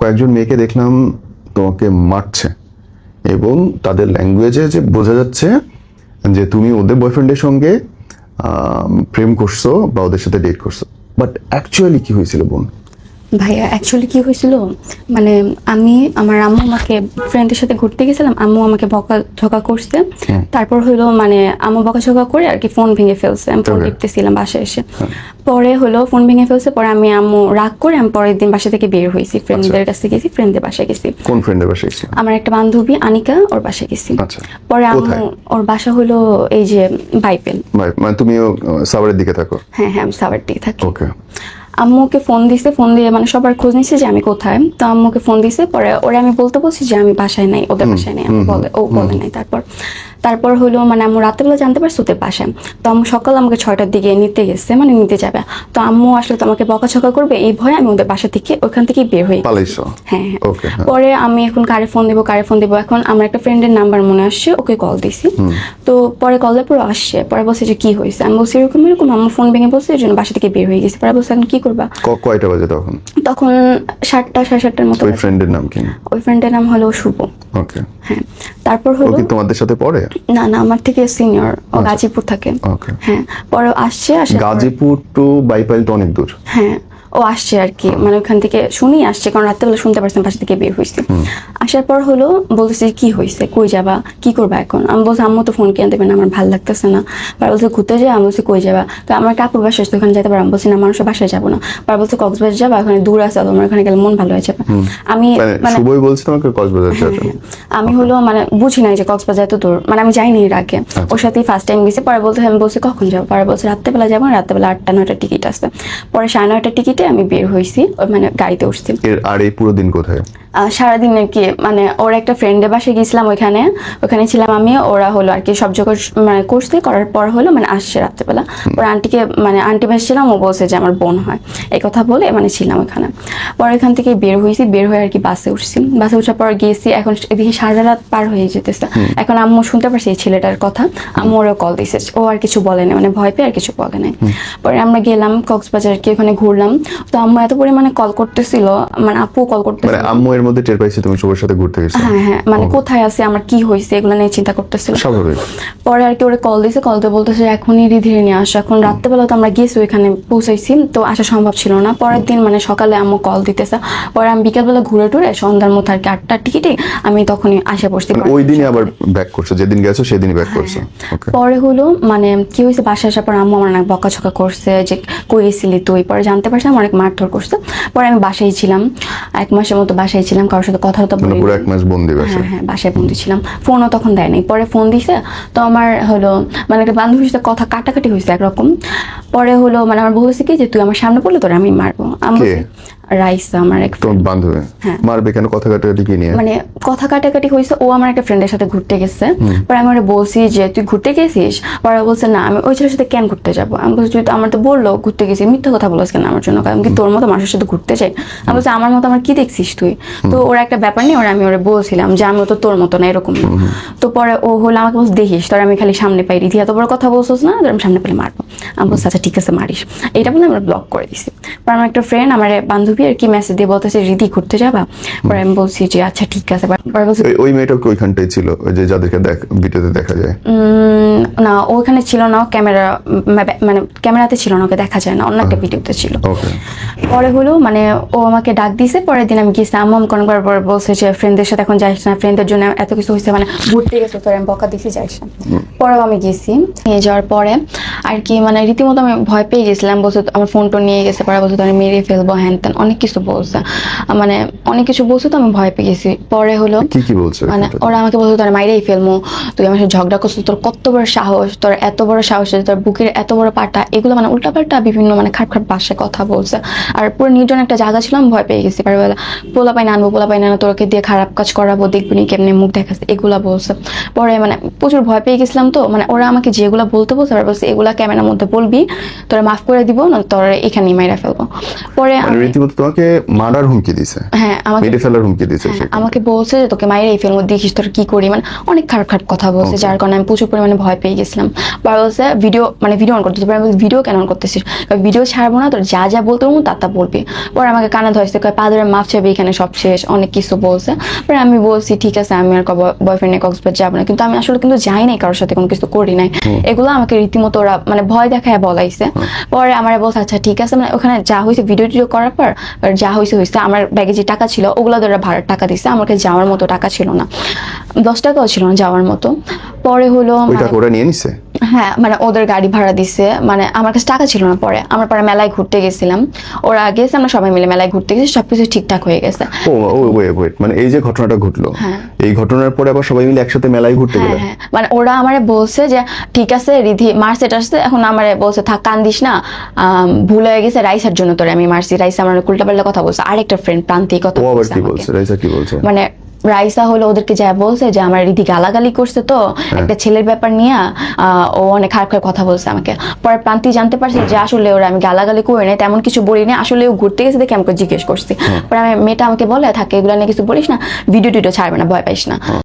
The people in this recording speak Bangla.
কয়েকজন মেয়েকে দেখলাম তোমাকে মারছে এবং তাদের ল্যাঙ্গুয়েজে যে বোঝা যাচ্ছে যে তুমি ওদের বয়ফ্রেন্ডের সঙ্গে প্রেম করছ বা ওদের সাথে ডেট করছ। বাট অ্যাকচুয়ালি কি হয়েছিল বোন? ভাইয়া অ্যাকচুয়ালি কি হয়েছিল? মানে আমি আমার আম্মু আমাকে ফ্রেন্ডের সাথে ঘুরতে গেছিলাম আম্মু আমাকে বকা ঝকা করছে। তারপর হলো মানে আম্মু বকা ঝকা করে আর কি ফোন ভেঙে ফেলছে আমি ফোন. টিপতেছিলাম বাসায় এসে। পরে হলো ফোন ভেঙে ফেলছে পরে আমি আম্মু রাগ করে আমি পরের দিন বাসা থেকে বের হয়েছি। ফ্রেন্ডদের কাছে গেছি ফ্রেন্ডদের বাসায় গেছি। কোন ফ্রেন্ডের বাসায় এসেছিল আমার একটা বান্ধবী আনিকা ওর বাসায় গেছি। আচ্ছা। পরে আম্মু ওর বাসা হলো এই যে বাইপেল। মানে তুমিও সাভারের দিকে থাকো? হ্যাঁ হ্যাঁ আমি সাবার দিকে থাকি। ওকে আম্মুকে ফোন দিছে ফোন দিয়ে মানে সবার খোঁজ নিছে যে আমি কোথায়। তো আম্মুকে ফোন দিছে পরে ওরে আমি বলতে বলছি যে আমি বাসায় নাই ওদের বাসায় নাই আমি বলে ও বলে নাই তারপর। তারপর হলো মানে আম্মু রাতেবেলা জানতে পারছে ওদের বাসায় তো আম্মু সকাল আমাকে ছয়টার দিকে নিতে গেছে মানে নিতে যাবে। তো আম্মু আসলে তো আমাকে বকাছকা করবে এই ভয়ে আমি ওদের বাসা থেকে ওখান থেকে বের হই। হ্যাঁ হ্যাঁ। হ্যাঁ। পরে আমি এখন কারে ফোন দেবো কারে ফোন দেবো। এখন আমার একটা ফ্রেন্ডের নাম্বার মনে আসছে ওকে কল দিছি। তো পরে কল দেওয়ার পরে আসছে পরে বলছে যে কি হয়েছে? আমি বলছি এরকম এরকম। আমার ফোন ভেঙে বলছে এই জন্য বাসা থেকে বের হয়ে গেছে। পরে বলছে এখন কি করবা? কয়টা বাজে তখন? তখন সাতটা সাড়ে সাতটার মতো ওই। ফ্রেন্ডের নাম কি? ওই ফ্রেন্ডের নাম হলো শুভ। ওকে হ্যাঁ। তারপর হলো কি তোমাদের সাথে পড়ে? না না আমার থেকে সিনিয়র ও গাজীপুর থাকে। ওকে। হ্যাঁ পরে আসছে আসে গাজীপুর টু বাইপাইল তো অনেক দূর। হ্যাঁ। ও আসছে আর কি মানে ওখান থেকে শুনি আসছে কারণ রাত্রেবেলা শুনতে পারছেন পাশে থেকে বের হয়েছে। আসার পর হলো বলতেছে কি হয়েছে? কই যাবা? কি করবা এখন? আমি বলছি আম্মু তো ফোন কিনে দেবে না আমার ভালো লাগতেছে না। আর বলছে ঘুরতে যাই আমি বলছি কই যাবা? তো আমার কাকুর বাসা আছে ওখানে যেতে পারো আমি বলছি না মানুষের বাসায় যাব না। আর বলছে কক্সবাজার যাবা? ওখানে দূর আছে তোমার ওখানে গেলে মন ভালো হয়ে যাবে। আমি মানে মানে শুভই বলছে তোমাকে কক্সবাজার যাওয়ার আমি হলো মানে বুঝি নাই যে কক্সবাজার এত দূর। মানে আমি যাইনি এর আগে। ওর সাথেই ফার্স্ট টাইম গেছি। পরে বলতে আমি বলছি কখন যাব? পরে বলছে রাত্রেবেলা যাব রাত্রেবেলা আটটা নয়টা টিকিট আছে। পরে সাড়ে নয়টা টিকিটে আমি বের হয়েছি মানে গাড়িতে উঠছি। এর আর এই পুরো দিন কোথায়? সারাদিন আর কি মানে ওর একটা ফ্রেন্ডের বাসায় গেছিলাম ওইখানে ওখানে ছিলাম আমি ওরা হলো আর কি সব জোগাড় মানে করছে করার পর হলো মানে আসছে রাত্রেবেলা। ওর আন্টিকে মানে আন্টি ভাসছিলাম ও বলছে যে আমার বোন হয়। এই কথা বলে মানে ছিলাম ওখানে। পরে এখান থেকে বের হয়েছি বের হয়ে আর কি বাসে উঠছি। বাসে উঠার পর গিয়েছি এখন এদিকে সারা রাত পার হয়ে যেতেছে। এখন আম্মু শুনতে পারছি এই ছেলেটার কথা। আম্মু ওরা কল দিছে ও আর কিছু বলে না মানে ভয় পেয়ে আর কিছু বলে নাই। পরে আমরা গেলাম কক্সবাজার কি ওখানে ঘুরলাম। তো আম্মু এত পরিমাণে কল করতেছিল মানে আপু কল করতেছিল। মানে আম্মু এর মধ্যে টের পাইছে তুমি শুভর সাথে ঘুরতে গেছো। হ্যাঁ হ্যাঁ মানে কোথায় আছে আমার কি হয়েছে এগুলো নিয়ে চিন্তা করতেছিল। স্বাভাবিক। পরে আর কি ওরা কল দিয়েছে কল দিয়ে বলতেছে এখনই ধীরে নিয়ে আসো এখন রাত্রেবেলা তো আমরা গেছি ওইখানে পৌঁছাইছি তো আসা সম্ভব ছিল না। পরের দিন মানে সকালে আম্মু কল দিতেছে পরে আমি বিকেলবেলা ঘুরে টুরে সন্ধ্যার মতো আর কি আটটার টিকিটে আমি তখনই আসে পড়ছি মানে ওই দিনই আবার ব্যাক করছ যেদিন গেছো সেদিনই ব্যাক করছ। পরে হলো মানে কি হয়েছে বাসায় আসার পর আম্মু আমার বকাঝকা করছে যে কই গেছিলি তুই? পরে জানতে পারছি আমার অনেক মারধর করছে। পরে আমি বাসায় ছিলাম এক মাসের মতো বাসায় ছিলাম কারোর সাথে কথা তো পারি বলি। পুরো এক মাস বন্দি বাসায়? হ্যাঁ হ্যাঁ বাসায় বন্দি ছিলাম। ফোনও তখন দেয় নাই। পরে ফোন দিছে তো আমার হলো মানে একটা বান্ধবীর সাথে কথা কাটাকাটি হয়েছে একরকম। পরে হলো মানে আমার বলছে কি যে তুই আমার সামনে পড়লে তোর আমি মারবো। আমি রাইসা আমার এক তোমার বান্ধবী। হ্যাঁ। মারবে কেন? কথা কাটাকাটি কি নিয়ে মানে কথা কাটাকাটি হয়েছে ও আমার একটা ফ্রেন্ডের সাথে ঘুরতে গেছে। পরে আমি ওরা বলছি যে তুই ঘুরতে গেছিস? পরে বলছে না আমি ওই ছেলের সাথে কেন ঘুরতে যাব? আমি বলছি তুই তো আমার তো বলল ঘুরতে গেছিস মিথ্যা কথা বলছ কেন আমার জন্য? কারণ কি তোর মতো মানুষের সাথে ঘুরতে চাই? আমি বলছি আমার মতো আমার কি দেখছিস তুই? তো ওরা একটা ব্যাপার নিয়ে ওরা আমি ওরা বলছিলাম যে আমি তো তোর মতো না এরকম তো পরে ও হলো আমাকে বলছে দেখিস তোর আমি খালি সামনে পাই রিধি এত বড় কথা বলছিস না তোর আমি সামনে পেলে মারবো। আমি বলছি আচ্ছা ঠিক আছে মারিস। এইটা বলে আমরা ব্লক করে দিছি। পরে আমার একটা ফ্রেন্ড আমার বান্ধবী আর কি মেসেজ দিয়ে বলতেছে রিদি ঘুরতে যাবা? পরে আমি বলছি যে আচ্ছা ঠিক আছে। পরে বলছে ওই- মেয়েটা ওইখানটাই ছিল ওই যে যাদেরকে দেখ ভিডিওতে দেখা যায়। না ওখানে ছিল না ক্যামেরা মানে ক্যামেরাতে ছিল না ওকে দেখা যায় না অন্য একটা ভিডিওতে ছিল। ওকে। পরে হলো মানে ও আমাকে ডাক দিছে পরের দিন আমি গেছি আম্মু আমাকে অনেকবার পরে বলছে যে ফ্রেন্ডদের সাথে এখন যাইস না ফ্রেন্ডদের জন্য এত কিছু হয়েছে মানে ঘুরতে গেছো তোর আমি বকা দিছি যাইস না। পরেও আমি গেছি নিয়ে যাওয়ার পরে আর কি মানে রীতিমতো আমি ভয় পেয়ে গেছিলাম বলছে আমার ফোন টোন নিয়ে গেছে পরে বলছে তোর মেরে ফেলব হ্যান ত্যান অনেক কিছু বলছে। মানে অনেক কিছু বলছে তো আমি ভয় পেয়ে গেছি। পরে হলো কি কি বলছো মানে ওরা আমাকে বলছে তোর মাইরেই ফেলব তুই আমার সাথে ঝগড়া করছিস তোর কত বড় সাহস তোর এত বড় সাহস তোর বুকের এত বড় পাটা এগুলো মানে উল্টাপাল্টা বিভিন্ন মানে খাট খাট পাশে কথা বলছে। আর পুরো নির্জন একটা জায়গা ছিল আমি ভয় পেয়ে গেছি। পারবেলা পোলা পাই আনব পোলা পাই না তোরকে দিয়ে খারাপ কাজ করাবো দেখবি নি কেমনি মুখ দেখাচ্ছে এগুলা বলছে। পরে মানে প্রচুর ভয় পেয়ে গেছিলাম তো মানে ওরা আমাকে যেগুলা বলতে বলছে বলছে এগুলা ক্যামেরার মধ্যে বলবি তোরা মাফ করে দিব না তোর এখানেই মাইরা ফেলব। পরে মানে রীতিমতো তোমাকে মার্ডার হুমকি দিছে। হ্যাঁ আমাকে মেরে ফেলার হুমকি দিছে হ্যাঁ, আমাকে বলছে যে তোকে মায়ের এই ফিল্ম দেখিস তোর কি করি মানে অনেক খারাপ খারাপ কথা বলছে যার কারণে আমি প্রচুর পরিমাণে ভয় পেয়ে গেছিলাম। পরে বলছে ভিডিও মানে ভিডিও অন করতেছি পরে আমি ভিডিও কেন অন করতেছিস? ভিডিও ছাড়বো না তোর যা যা বলতে পারব তা তা বলবি। পরে আমাকে কানা ধরছে কয় ধরে মাফ চাবি এখানে সব শেষ অনেক কিছু বলছে। পরে আমি বলছি ঠিক আছে আমি আর বয়ফ্রেন্ডে কক্সবাজার যাব না। কিন্তু আমি আসলে কিন্তু যাই নাই কারোর সাথে কোনো কিছু করি নাই। এগুলো আমাকে রীতিমতো ওরা মানে ভয় দেখায় বলাইছে। পরে আমার বলছে আচ্ছা ঠিক আছে। মানে ওখানে যা হয়েছে ভিডিও টিডিও করার পর আর যা হয়েছে হয়েছে আমার ব্যাগে যে টাকা ছিল ওগুলো ধরে ভাড়ার টাকা দিচ্ছে আমাকে যাওয়ার মতো টাকা ছিল না। দশ টাকাও ছিল না যাওয়ার মতো। পরে হলো ওই মানে- টাকা ওরা নিয়ে নিছে? হ্যাঁ মানে ওদের গাড়ি ভাড়া দিছে। মানে আমার কাছে টাকা ছিল না পরে। আমার পরে মেলায় ঘুরতে গেছিলাম। ওরা গেছে আমরা সবাই মিলে মেলায় ঘুরতে গেছি সবকিছু ঠিকঠাক হয়ে গেছে। ও ওয়েট ওয়েট মানে এই যে ঘটনাটা ঘটলো হ্যাঁ। এই ঘটনার পরে আবার সবাই মিলে একসাথে মেলায় ঘুরতে হ্যাঁ গেলে? হ্যাঁ। মানে ওরা আমারে বলছে যে ঠিক আছে রিধি মারছে টারছে এখন আমারে বলছে থাক কান্দিস না। ভুল হয়ে গেছে রাইসার জন্য তোরে আমি মারছি। রাইসা আমার উল্টা পাল্টা কথা বলছে। আরেকটা ফ্রেন্ড প্রান্তি কথা কি বলছে? রাইসা কি বলছে? মানে রাইসা হলো ওদেরকে যা বলছে যে আমার রিধি গালাগালি করছে তো একটা ছেলের ব্যাপার নিয়ে আহ, ও অনেক খারাপ খারাপ কথা বলছে আমাকে। পরে প্রান্তি জানতে পারছে যে আসলে ওরা আমি গালাগালি করে নাই তেমন কিছু বলি না আসলে ও ঘুরতে গেছে দেখে আমাকে জিজ্ঞেস করছি। পরে আমি মেয়েটা আমাকে বলে থাকে এগুলো নিয়ে কিছু বলিস না ভিডিও টিডিও ছাড়বে না ভয় পাইস না।